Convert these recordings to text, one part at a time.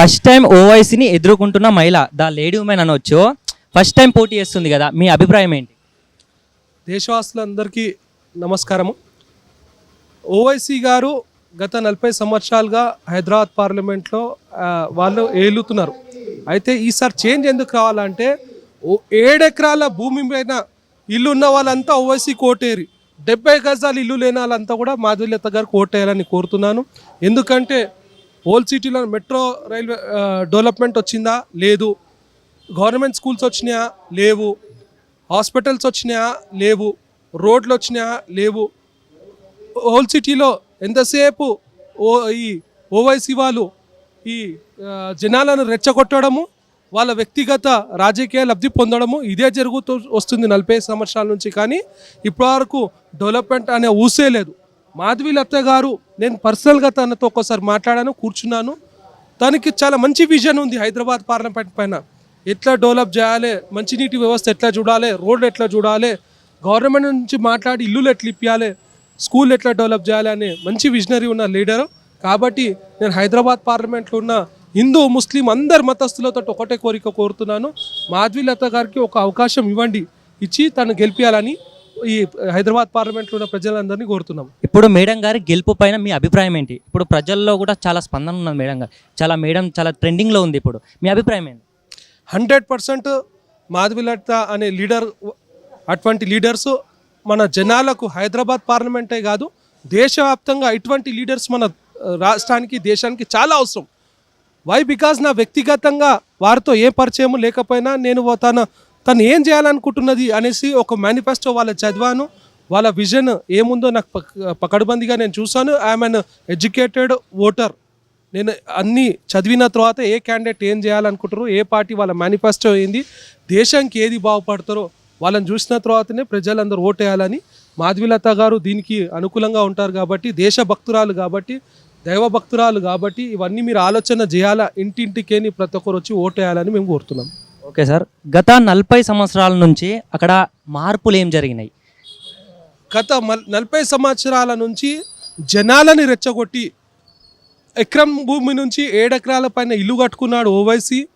First time ఓవైసీని ఎదుర్కొంటున్న మహిళ ద లేడీ ఉమెన్ అనొచ్చు ఫస్ట్ టైం పోటీ చేస్తుంది కదా మీ అభిప్రాయం ఏంటి? దేశవాసులందరికీ నమస్కారము. ఓవైసీ గారు గత నలభై సంవత్సరాలుగా హైదరాబాద్ పార్లమెంట్లో వాళ్ళు ఏలుతున్నారు. అయితే ఈసారి చేంజ్ ఎందుకు కావాలంటే ఓ ఏడెకరాల భూమి పైన ఇల్లు ఉన్న వాళ్ళంతా ఓవైసీ కోటేరి. డెబ్బై గజాలు ఇల్లు లేని వాళ్ళంతా కూడా మాధుర్యత గారు కోటేయాలని కోరుతున్నాను. ఎందుకంటే ఓల్డ్ సిటీలో మెట్రో రైల్వే డెవలప్మెంట్ వచ్చిందా? లేదు. గవర్నమెంట్ స్కూల్స్ వచ్చినాయా లేవు. హాస్పిటల్స్ వచ్చినాయా లేవు. రోడ్లు వచ్చినాయా లేవు. ఓల్డ్ సిటీలో ఎంతసేపు ఓ ఈ ఓవైసీ వాళ్ళు ఈ జనాలను రెచ్చగొట్టడము వాళ్ళ వ్యక్తిగత రాజకీయ లబ్ధి పొందడము ఇదే జరుగుతూ వస్తుంది నలభై సంవత్సరాల నుంచి. కానీ ఇప్పటివరకు డెవలప్మెంట్ అనే ఊసే లేదు. మాధవి లత గారు నేను పర్సనల్గా తనతో ఒకసారి మాట్లాడాను కూర్చున్నాను. తనకి చాలా మంచి విజన్ ఉంది హైదరాబాద్ పార్లమెంట్ పైన. ఎట్లా డెవలప్ చేయాలి మంచినీటి వ్యవస్థ ఎట్లా చూడాలి రోడ్లు ఎట్లా చూడాలి గవర్నమెంట్ నుంచి మాట్లాడి ఇల్లులు ఎట్లా ఇప్పించాలి స్కూల్ ఎట్లా డెవలప్ చేయాలి అనే మంచి విజనరీ ఉన్న లీడరు. కాబట్టి నేను హైదరాబాద్ పార్లమెంట్లో ఉన్న హిందూ ముస్లిం అందరు మతస్థులతో ఒకటే కోరిక కోరుతున్నాను. మాధవి లత గారికి ఒక అవకాశం ఇవ్వండి ఇచ్చి తను గెలిపించాలని ఈ హైదరాబాద్ పార్లమెంట్లో ఉన్న ప్రజలందరినీ కోరుతున్నాం. ఇప్పుడు మేడం గారి గెలుపు పైన మీ అభిప్రాయం ఏంటి? ఇప్పుడు ప్రజల్లో కూడా చాలా స్పందన ఉన్నది మేడం గారు. చాలా మేడం చాలా ట్రెండింగ్లో ఉంది ఇప్పుడు. మీ అభిప్రాయం ఏంటి? హండ్రెడ్ పర్సెంట్ మాధవిలత అనే లీడర్ అటువంటి లీడర్స్ మన జనాలకు హైదరాబాద్ పార్లమెంటే కాదు దేశవ్యాప్తంగా ఇటువంటి లీడర్స్ మన రాష్ట్రానికి దేశానికి చాలా అవసరం. వై బికాజ్ నా వ్యక్తిగతంగా వారితో ఏ పరిచయం లేకపోయినా నేను తన తను ఏం చేయాలనుకుంటున్నది అనేసి ఒక మేనిఫెస్టో వాళ్ళ చదివాను. వాళ్ళ విజన్ ఏముందో నాకు పక్- పకడ్బందీగా నేను చూశాను. ఐఎమ్ అన్ ఎడ్యుకేటెడ్ ఓటర్ నేను అన్ని చదివిన తర్వాత ఏ క్యాండిడేట్ ఏం చేయాలనుకుంటారో ఏ పార్టీ వాళ్ళ మేనిఫెస్టో ఏంది దేశానికి ఏది బాగుపడతారో వాళ్ళని చూసిన తర్వాతనే ప్రజలందరూ ఓటేయాలని మాధవిలత గారు దీనికి అనుకూలంగా ఉంటారు కాబట్టి దేశభక్తురాలు కాబట్టి దైవ భక్తురాలు కాబట్టి ఇవన్నీ మీరు ఆలోచన చేయాలా? ఇంటింటికేని ప్రతి ఒక్కరు వచ్చి ఓటేయాలని మేము కోరుతున్నాం. Okay sir. గత నలభై సంవత్సరాల నుంచి అక్కడ మార్పులు ఏం జరిగినాయి? గత మల్- నలభై సంవత్సరాల నుంచి జనాలని రెచ్చగొట్టి ఎకరం భూమి నుంచి ఏడెకరాల పైన ఇల్లు కట్టుకున్నాడు ఓవైసీ.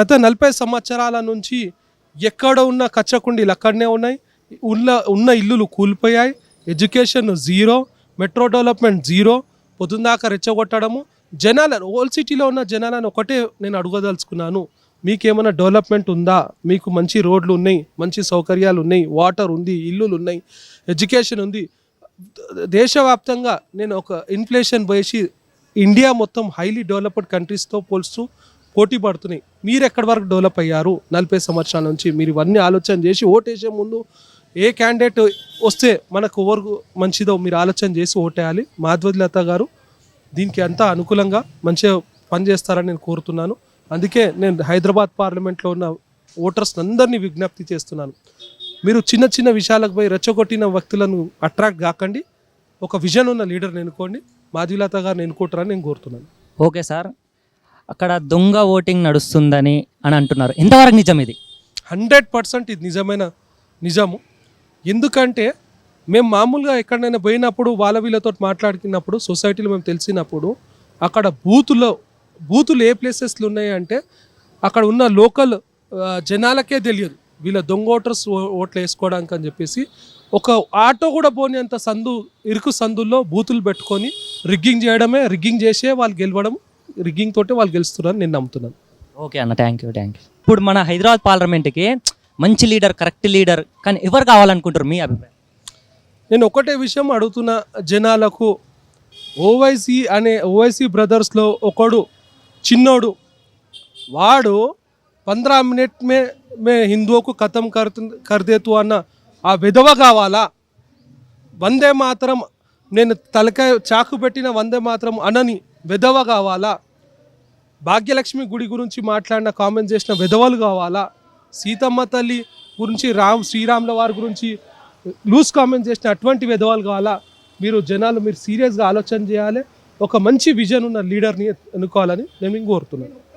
గత నలభై సంవత్సరాల నుంచి ఎక్కడ ఉన్న కచ్చకుండీలు అక్కడనే ఉన్నాయి. ఉన్న ఉన్న ఇల్లులు కూలిపోయాయి. Education zero metro development zero పొద్దుందాకా రెచ్చగొట్టడము. జనాలను ఓల్డ్ సిటీలో ఉన్న జనాలను ఒకటే నేను అడగదలుచుకున్నాను. మీకేమైనా డెవలప్మెంట్ ఉందా? మీకు మంచి రోడ్లు ఉన్నాయి మంచి సౌకర్యాలు ఉన్నాయి వాటర్ ఉంది ఇల్లులు ఉన్నాయి ఎడ్యుకేషన్ ఉంది. దేశవ్యాప్తంగా నేను ఒక ఇన్ఫ్లేషన్ వేసి ఇండియా మొత్తం హైలీ డెవలప్డ్ కంట్రీస్తో పోల్స్తూ పోటీ పడుతున్నాయి. మీరు ఎక్కడి వరకు డెవలప్ అయ్యారు? నలభై సంవత్సరాల నుంచి మీరు ఇవన్నీ ఆలోచన చేసి ఓటేసే ముందు ఏ క్యాండిడేట్ వస్తే మనకు ఎవరు మంచిదో మీరు ఆలోచన చేసి ఓటేయాలి. మాధవతి లత గారు దీనికి అంతా అనుకూలంగా మంచిగా పనిచేస్తారని నేను కోరుతున్నాను. అందుకే నేను హైదరాబాద్ పార్లమెంట్లో ఉన్న ఓటర్స్ అందరినీ విజ్ఞప్తి చేస్తున్నాను. మీరు చిన్న చిన్న విషయాలకు పోయి రెచ్చగొట్టిన వ్యక్తులను అట్రాక్ట్ కాకండి. ఒక విజన్ ఉన్న లీడర్ని ఎన్నుకోండి. మాధవిలత గారిని ఎన్నుకుంటారని నేను కోరుతున్నాను. Okay sir. అక్కడ దొంగ ఓటింగ్ నడుస్తుందని అని అంటున్నారు. ఎంతవరకు నిజం ఇది? హండ్రెడ్ పర్సెంట్ ఇది నిజమైన నిజము. ఎందుకంటే మేము మామూలుగా ఎక్కడైనా పోయినప్పుడు వాళ్ళ వీళ్ళతో మాట్లాడుకున్నప్పుడు సొసైటీలో మేము తెలిసినప్పుడు అక్కడ బూతులో బూతులు ఏ ప్లేసెస్లో ఉన్నాయి అంటే అక్కడ ఉన్న లోకల్ జనాలకే తెలియదు. వీళ్ళ దొంగ ఓటర్స్ ఓట్లు వేసుకోవడానికి అని చెప్పేసి ఒక ఆటో కూడా పోని అంత సందు ఇరుకు సందుల్లో బూతులు పెట్టుకొని రిగ్గింగ్ చేయడమే రిగ్గింగ్ చేసే వాళ్ళు గెలవడం రిగ్గింగ్ తోటే వాళ్ళు గెలుస్తున్నారని నేను నమ్ముతున్నాను. ఓకే అన్న థ్యాంక్ యూ థ్యాంక్ యూ ఇప్పుడు మన హైదరాబాద్ పార్లమెంట్కి మంచి లీడర్ కరెక్ట్ లీడర్ కానీ ఎవరు కావాలనుకుంటారు మీ అభిప్రాయం? నేను ఒకటే విషయం అడుగుతున్న జనాలకు. ఓవైసీ అనే ఓవైసీ బ్రదర్స్లో ఒకడు చిన్నోడు. వాడు పంద్రా మినిట్ మే మే హిందువుకు కథం కర్ కర్దేతు అన్న ఆ విధవ కావాలా? వందే మాత్రం నేను తలకాయ చాకు పెట్టిన వందే మాత్రం అనని విధవ కావాలా? భాగ్యలక్ష్మి గుడి గురించి మాట్లాడిన కామెంట్ చేసిన విధవలు కావాలా? సీతమ్మ తల్లి గురించి రామ్ శ్రీరాముల వారి గురించి లూజ్ కామెంట్ చేసిన అటువంటి విధవాలు కావాలా? మీరు జనాలు మీరు సీరియస్గా ఆలోచన చేయాలి. ఒక మంచి విజన్ ఉన్న లీడర్ని ఎన్నుకోవాలని నేను కోరుతున్నాను.